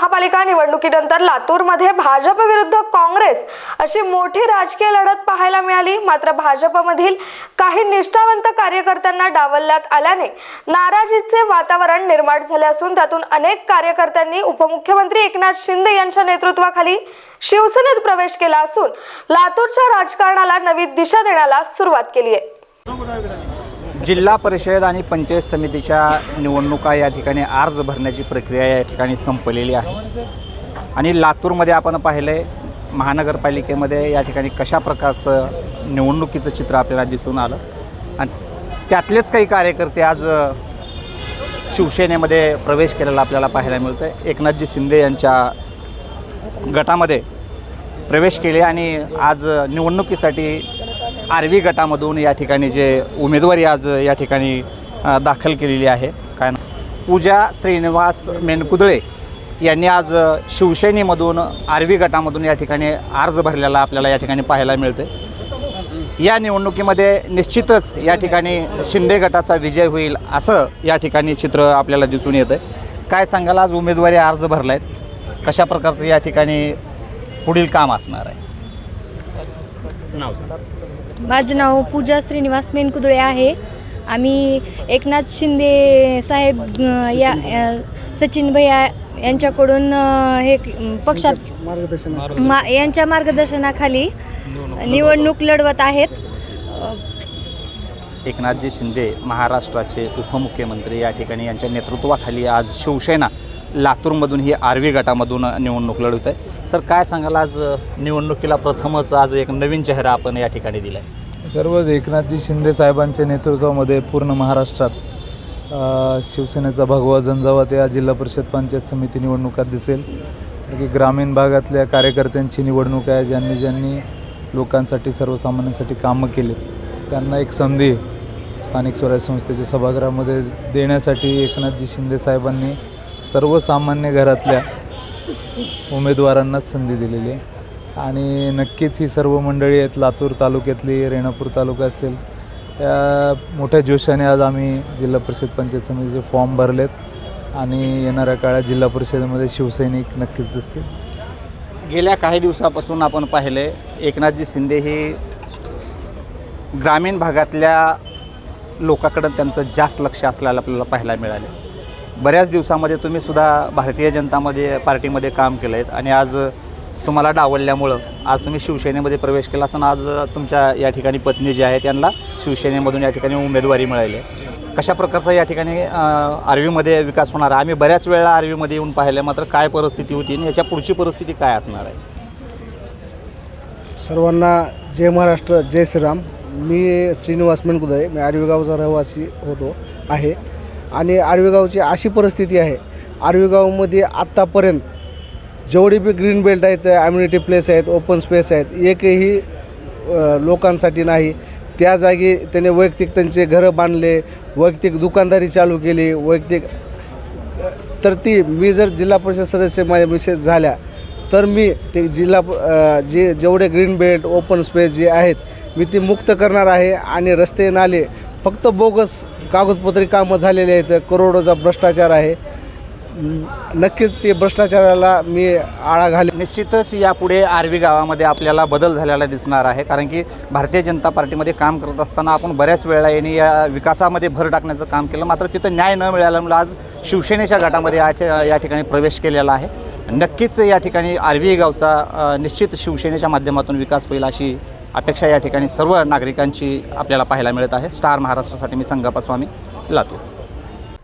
महापालिका निवडणुकीनंतर लातूरमध्ये भाजप विरुद्ध काँग्रेस अशी मोठी राजकीय लढत पाहायला मिळाली. मात्र भाजपमधील काही निष्ठावंत कार्यकर्त्यांना डावलण्यात आल्याने नाराजीचे वातावरण निर्माण झाले असून त्यातून अनेक कार्यकर्त्यांनी उपमुख्यमंत्री एकनाथ शिंदे यांच्या नेतृत्वाखाली शिवसेनेत प्रवेश केला असून लातूरच्या राजकारणाला नवी दिशा देण्याला सुरुवात केली आहे. जिल्हा परिषद आणि पंचायत समितीच्या निवडणुका या ठिकाणी अर्ज भरण्याची प्रक्रिया या ठिकाणी संपलेली आहे. आणि लातूरमध्ये आपण पाहिलं आहे महानगरपालिकेमध्ये या ठिकाणी कशा प्रकारचं निवडणुकीचं चित्र आपल्याला दिसून आलं. आणि त्यातलेच काही कार्यकर्ते आज शिवसेनेमध्ये प्रवेश केलेला आपल्याला पाहायला मिळतं आहे एकनाथजी शिंदे यांच्या गटामध्ये प्रवेश केले आणि आज निवडणुकीसाठी आरवी गटामधून या ठिकाणी जे उमेदवारी आज या ठिकाणी दाखल केलेली आहे. काय ना पूजा श्रीनिवास मेनकुदळे यांनी आज शिवसेनेमधून आरवी गटामधून या ठिकाणी अर्ज भरलेला आपल्याला या ठिकाणी पाहायला मिळते या निवडणुकीमध्ये निश्चितच या ठिकाणी शिंदे गटाचा विजय होईल असं या ठिकाणी चित्र आपल्याला दिसून येतं काय सांगाल आज उमेदवारी अर्ज भरला आहेत कशा प्रकारचं या ठिकाणी पुढील काम असणार आहे? नाव सांगा. माझं नाव पूजा श्रीनिवास मेनकुदळे आहे. आम्ही एकनाथ शिंदे साहेब या सचिन भैया यांच्याकडून हे पक्षात मा यांच्या मार्गदर्शनाखाली निवडणूक लढवत आहेत. एकनाथजी शिंदे महाराष्ट्राचे उपमुख्यमंत्री या ठिकाणी यांच्या नेतृत्वाखाली आज शिवसेना लातूरमधून ही आर्वी गटामधून निवडणूक लढवत आहे. सर काय सांगाल आज निवडणुकीला प्रथमच आज एक नवीन चेहरा आपण या ठिकाणी दिला आहे सर्वच एकनाथजी शिंदे साहेबांच्या नेतृत्वामध्ये पूर्ण महाराष्ट्रात शिवसेनेचा भगवा झंझावात या जिल्हा परिषद पंचायत समिती निवडणुकात दिसेल. की ग्रामीण भागातल्या कार्यकर्त्यांची निवडणूक आहे ज्यांनी ज्यांनी लोकांसाठी सर्वसामान्यांसाठी कामं केलीत. त्यांना एक संधी स्थानिक स्वराज्य संस्थेच्या सभागृहामध्ये देण्यासाठी एकनाथजी शिंदे साहेबांनी सर्वसामान्य घरातल्या उमेदवारांनाच संधी दिलेली आहे. आणि नक्कीच ही सर्व मंडळी आहेत लातूर तालुक्यातली रेणापूर तालुका असेल. या मोठ्या जोशाने आज आम्ही जिल्हा परिषद पंचायत समितीचे फॉर्म भरलेत आणि येणाऱ्या काळात जिल्हा परिषदेमध्ये शिवसैनिक नक्कीच दिसतील. गेल्या काही दिवसापासून आपण पाहिले एकनाथजी शिंदे हे ग्रामीण भागातल्या लोकांकडं त्यांचं जास्त लक्ष असल्याला आपल्याला पाहायला मिळाले. बऱ्याच दिवसामध्ये तुम्ही सुद्धा भारतीय जनतामध्ये पार्टीमध्ये काम केलं आहेत आणि आज तुम्हाला डावलल्यामुळं आज तुम्ही शिवसेनेमध्ये प्रवेश केला असताना आज तुमच्या या ठिकाणी पत्नी जी आहे त्यांना शिवसेनेमधून या ठिकाणी उमेदवारी मिळाली आहे. कशा प्रकारचा या ठिकाणी आर्वीमध्ये विकास होणार आहे? आम्ही बऱ्याच वेळा आर्वीमध्ये येऊन पाहिलं मात्र काय परिस्थिती होती आणि याच्या पुढची परिस्थिती काय असणार आहे? सर्वांना जय महाराष्ट्र जय श्रीराम. मी श्रीनिवास मेणकुदरे मी आर्वी गावचा रहिवासी होतो आहे. आणि आर्वेगावची अशी परिस्थिती आहे. आर्वेगावमध्ये आत्तापर्यंत जेवढे बी ग्रीन बेल्ट आहेत ॲम्युनिटी प्लेस आहेत ओपन स्पेस आहेत एकही लोकांसाठी नाही. त्या जागी त्याने वैयक्तिक त्यांचे घरं बांधले वैयक्तिक दुकानदारी चालू केली वैयक्तिक तर ती मी जर जिल्हा परिषद सदस्य माझ्या मिसेस झाल्या तर मी ते जिल्हा प- जे जेवढे ग्रीन बेल्ट ओपन स्पेस जे आहेत मी ती मुक्त करणार आहे आणि रस्ते नाले फक्त बोगस कागदपत्री कामं झालेले आहेत. करोडोचा भ्रष्टाचार आहे. नक्कीच ते भ्रष्टाचाराला मी आळा घाले निश्चितच यापुढे आर्वी गावामध्ये आपल्याला बदल झालेला दिसणार आहे. कारण की भारतीय जनता पार्टीमध्ये काम करत असताना आपण बऱ्याच वेळा यांनी या विकासामध्ये भर टाकण्याचं काम केलं. मात्र तिथं न्याय न मिळाल्यामुळे आज शिवसेनेच्या गटामध्ये या या ठिकाणी प्रवेश केलेला आहे. नक्कीच या ठिकाणी आर्वी गावचा निश्चित शिवसेनेच्या माध्यमातून विकास होईल अशी अपेक्षा या ठिकाणी सर्व नागरिकांची आपल्याला पाहायला मिळत आहे. स्टार महाराष्ट्रासाठी मी संगप्पा स्वामी लातूर.